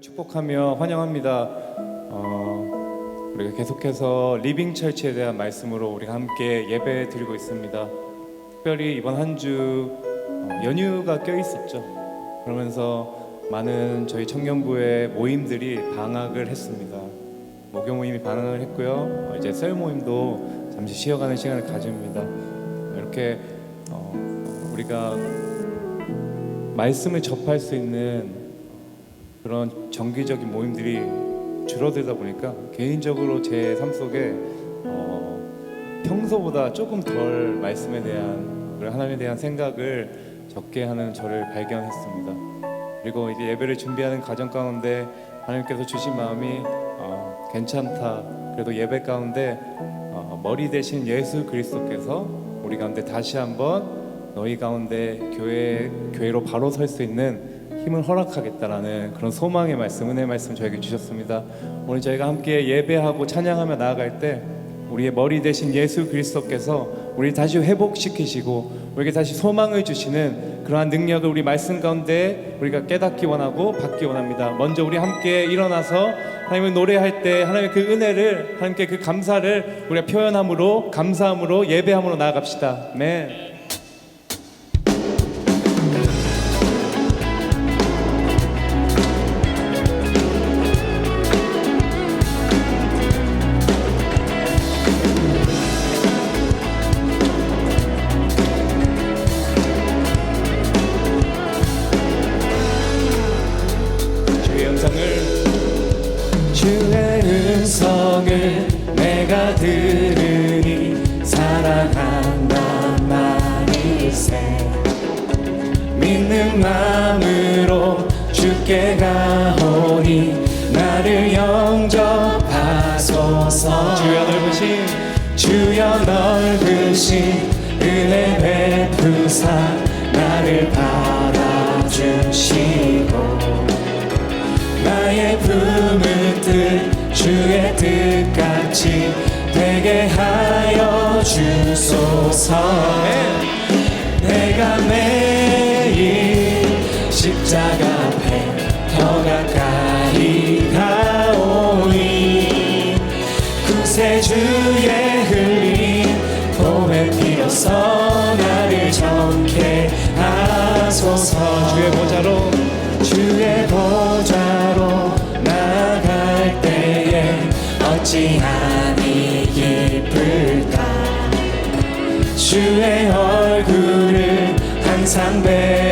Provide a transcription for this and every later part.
축복하며 환영합니다. 어, 우리가 계속해서 리빙 철치에 대한 말씀으로 우리가 함께 예배 드리고 있습니다. 특별히 이번 한 주 연휴가 껴 있었죠. 그러면서 많은 저희 청년부의 모임들이 방학을 했습니다. 목요 모임이 방학을 했고요. 어, 이제 셀 모임도 잠시 쉬어가는 시간을 가집니다. 이렇게 어, 우리가 말씀을 접할 수 있는 그런 정기적인 모임들이 줄어들다 보니까 개인적으로 제 삶 속에 어, 평소보다 조금 덜 말씀에 대한 하나님에 대한 생각을 적게 하는 저를 발견했습니다. 그리고 이제 예배를 준비하는 과정 가운데 하나님께서 주신 마음이 어, 괜찮다. 그래도 예배 가운데 어, 머리 대신 예수 그리스도께서 우리 가운데 다시 한번 너희 가운데 교회 교회로 바로 설 수 있는 힘을 허락하겠다라는 그런 소망의 말씀, 은혜의 말씀 저에게 주셨습니다. 오늘 저희가 함께 예배하고 찬양하며 나아갈 때 우리의 머리 대신 예수 그리스도께서 우리 다시 회복시키시고 우리에게 다시 소망을 주시는 그러한 능력을 우리 말씀 가운데 우리가 깨닫기 원하고 받기 원합니다. 먼저 우리 함께 일어나서 하나님을 노래할 때 하나님의 그 은혜를 하나님께 그 감사를 우리가 표현함으로 감사함으로 예배함으로 나아갑시다. 네. 주 주시고 나의 품을 뜻 주의 뜻같이 되게 하여 주소서. 내가 매일 십자가 앞에 더 가까이 伤悲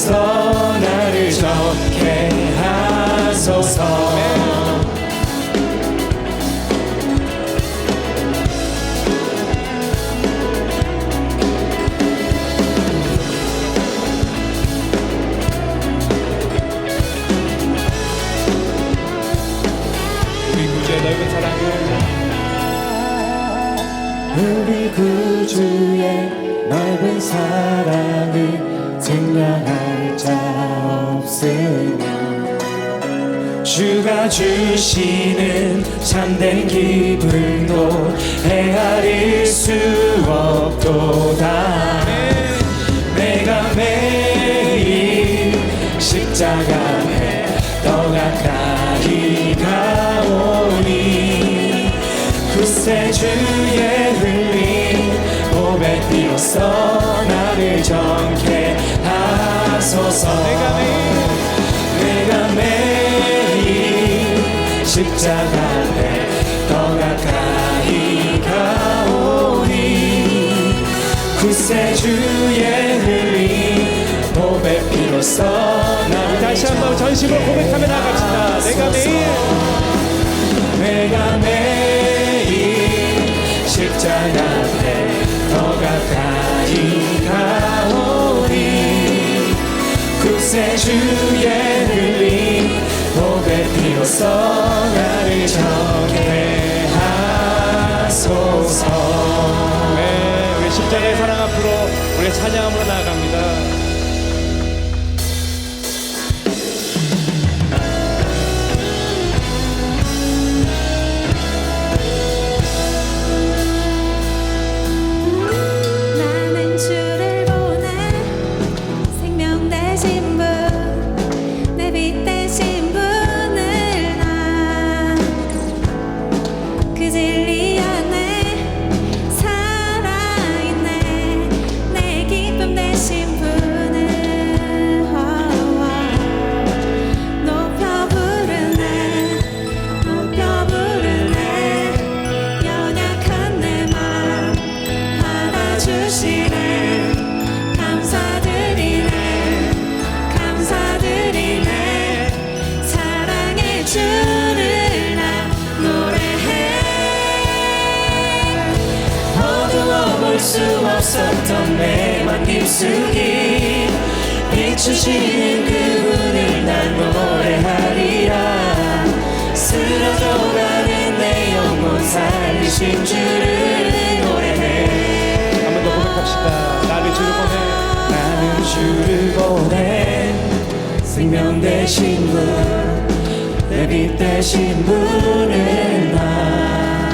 피로써 나를 정케 하소서 구세주의 흘린 봄의 피로써 나를 정케 하소서. 내가 매일 내가 매일 십자가 앞에 더 가까이 가오니 구세 주의 흘린 봄의 피로써 나를 다시 한번 전심으로 고백하며 나갑시다. 내가 매일 내가 매일 십자가 앞에 더 가까이 가오니 구세주의 흘린 복의 피로써 나를 적게 하소서 네, 십자가의 사랑 앞으로 우리 찬양함으로 나아갑니다. 생명 되신 분 내 빛 되신 분을 나그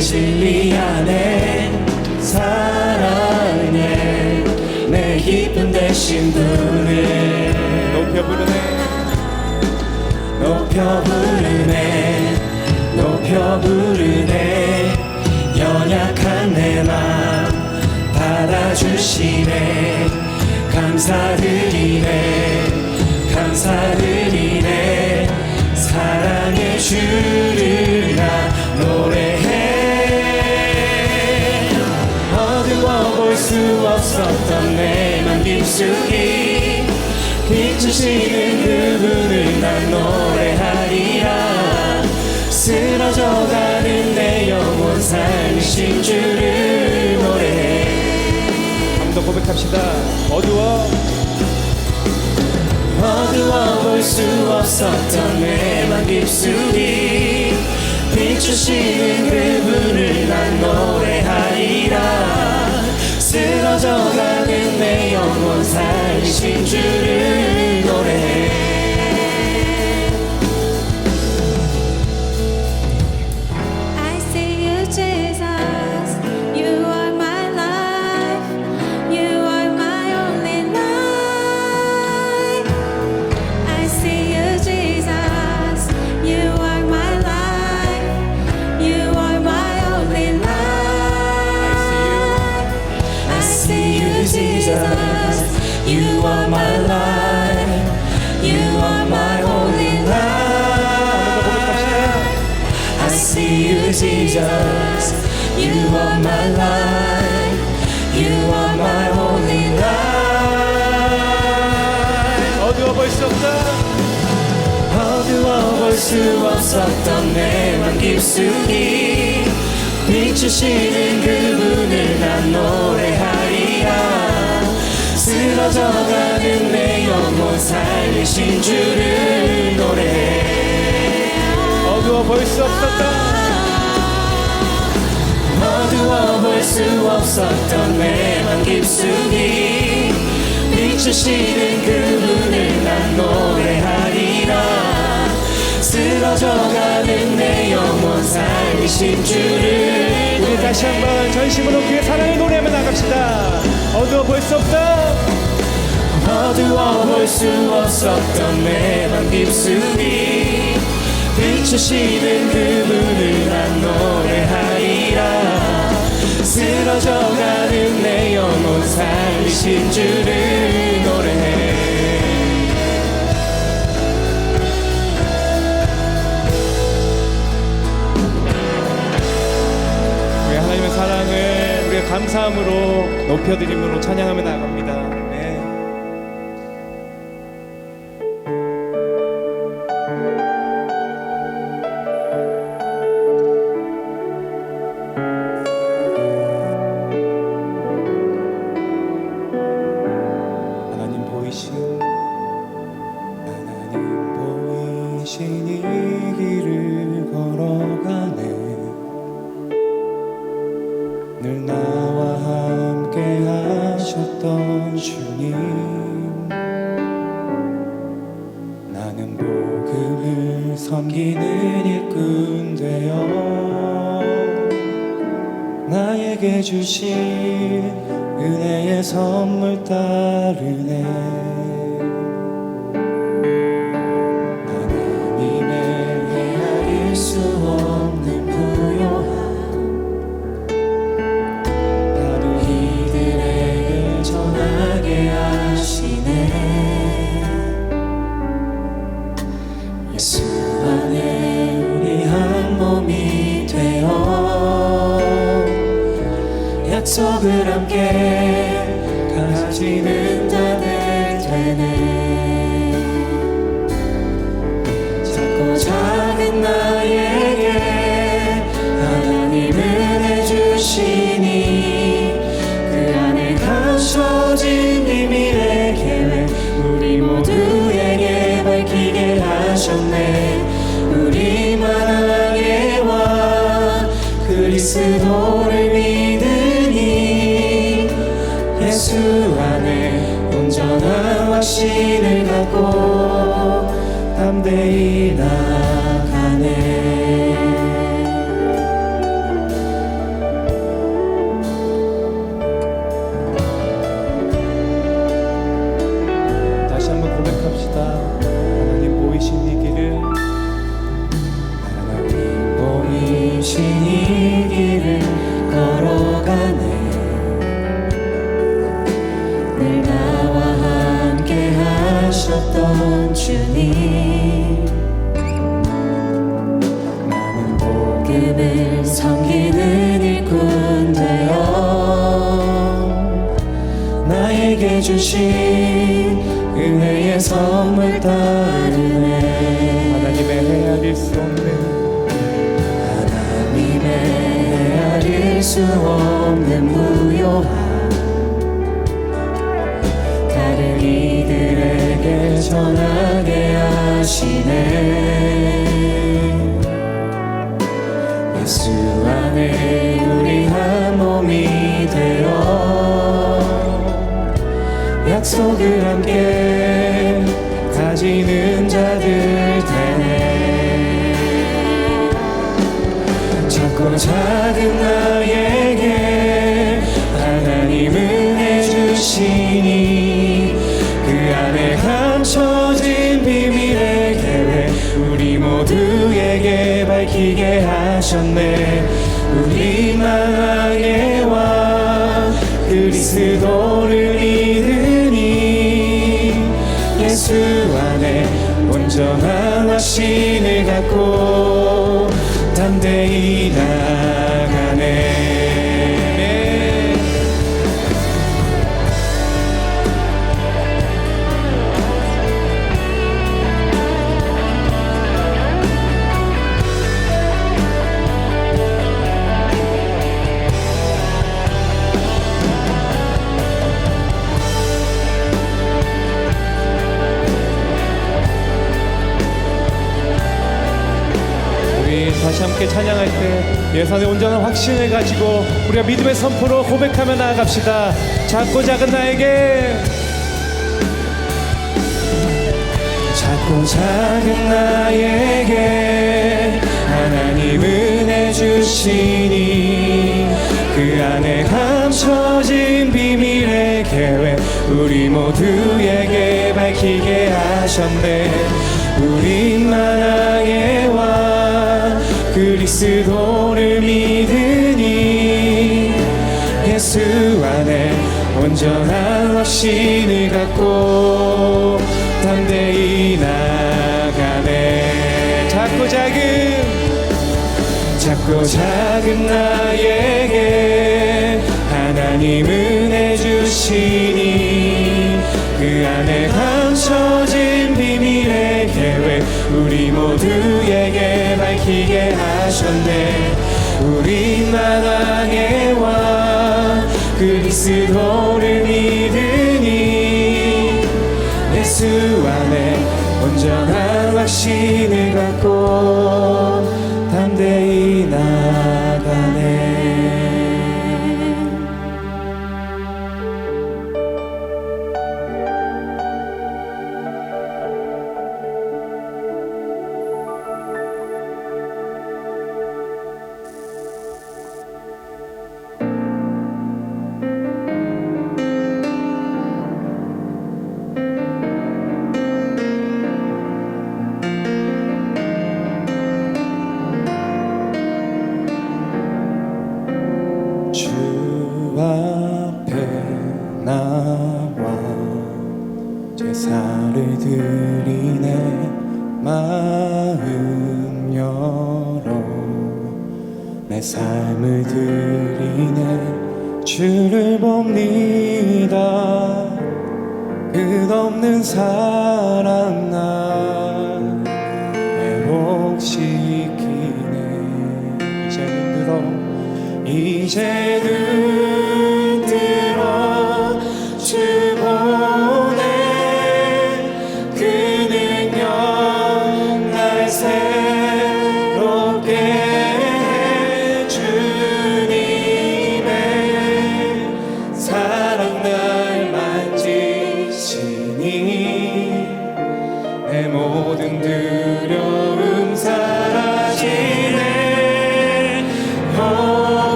진리 안에 살아있네. 내 기쁨 되신 분을. 높여 부르네. 높여 부르네. 높여 부르네. 연약한 내 맘 받아주시네 감사드리네 감사드리네. 사랑의 주를 나 노래해. 어두워 볼 수 없었던 내맘 깊숙이 비추시는 그분을 난 노래하 고백합시다. 어두워. 어두워 볼 수 없었던 내맘 깊숙이 비추시는 그분을 난 노래하리라 쓰러져가는 내 영혼 살리신 주를 노래해 쓰러져가는 내 영혼 살리신 주를 노래해 어두워 볼 수 없었다. 어두워 볼 수 없었던 내맘 깊숙이 비추시는 그분을 난 노래하리라 쓰러져가는 내 영혼 살리신 주를 우리 다시 한번 전심으로 그의 사랑을 노래하며 나갑시다. 어두워 볼 수 없다. 어두워 볼 수 없었던 내 맘 깊숙이 비추시는 그분을 난 노래하리라 쓰러져가는 내 영혼 살리신 주를 노래해 우리 하나님의 사랑을 우리가 감사함으로 높여드림으로 찬양하며 나갑니다. 늘 나와 함께 하셨던 주님. 나는 복음을 섬기는 일꾼 되어 나에게 주신 은혜의 선물 따르네 약속을 함께 수 없는 무효함. 다른 이들에게 전하게 하시네. 예수 안에 우리 한 몸이 되어 약속을 함께 모두에게 밝히게 하셨네. 우리만 하게 와 그리스도를 믿으니 예수 안에 온전한 다시 함께 찬양할 때 예선의 온전한 확신을 가지고 우리가 믿음의 선포로 고백하며 나아갑시다. 작고 작은 나에게 작고 작은 나에게 하나님은 해주시니 그 안에 감춰진 비밀의 계획 우리 모두에게 밝히게 하셨네 우리만 그리스도를 믿으니 예수 안에 온전한 확신을 갖고 담대히 나가네. 작고 작은 작고 작은 나에게 하나님은 해주시니 그 안에 감춰진 비밀의 계획 우리 모두에게 밝히게 하셨네. 우리만 하게 와 그리스도를 믿으니 예수 안에 온전한 확신을 갖 살았나 애록시키네. 이제 힘들어. 이제 들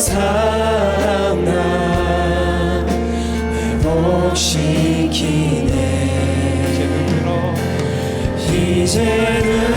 사랑 나 회복시키네. 이제는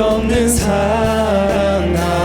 끝없는 사랑 나.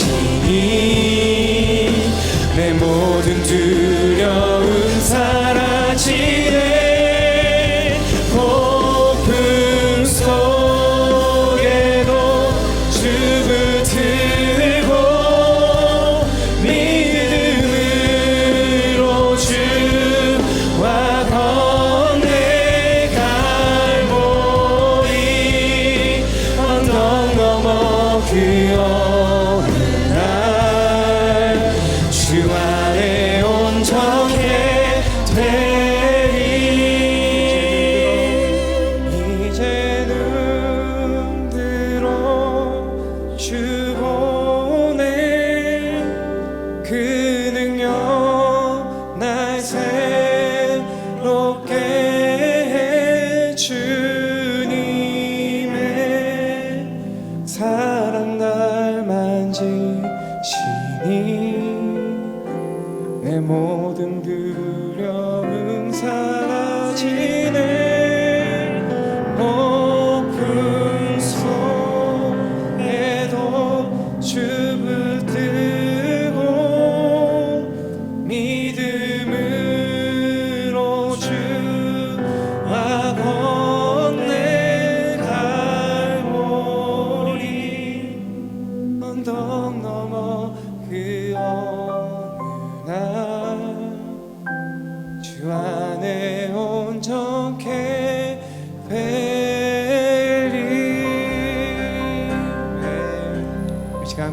see me.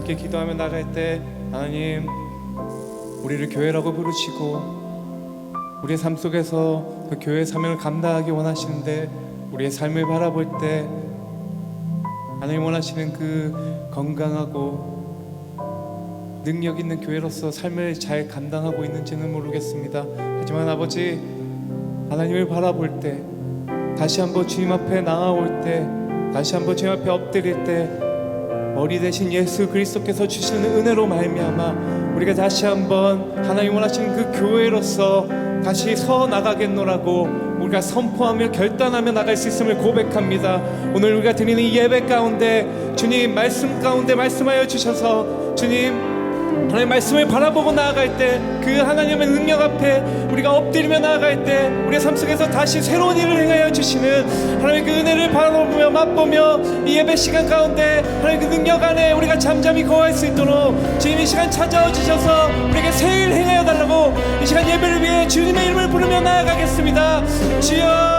함께 기도하며 나갈 때 하나님 우리를 교회라고 부르시고 우리의 삶 속에서 그 교회의 사명을 감당하기 원하시는데 우리의 삶을 바라볼 때 하나님 원하시는 그 건강하고 능력 있는 교회로서 삶을 잘 감당하고 있는지는 모르겠습니다. 하지만 아버지 하나님을 바라볼 때 다시 한번 주님 앞에 나아올 때 다시 한번 주님 앞에 엎드릴 때 머리 대신 예수 그리스도께서 주시는 은혜로 말미암아 우리가 다시 한번 하나님 원하시는 그 교회로서 다시 서 나가겠노라고 우리가 선포하며 결단하며 나갈 수 있음을 고백합니다. 오늘 우리가 드리는 이 예배 가운데 주님 말씀 가운데 말씀하여 주셔서 주님 하나님 말씀을 바라보고 나아갈 때 그 하나님의 능력 앞에 우리가 엎드리며 나아갈 때 우리의 삶 속에서 다시 새로운 일을 행하여 주시는 하나님 그 은혜를 바라보며 맛보며 이 예배 시간 가운데 하나님 그 능력 안에 우리가 잠잠히 거할 수 있도록 주님 이 시간 찾아와 주셔서 우리에게 새일 행하여 달라고 이 시간 예배를 위해 주님의 이름을 부르며 나아가겠습니다. 주여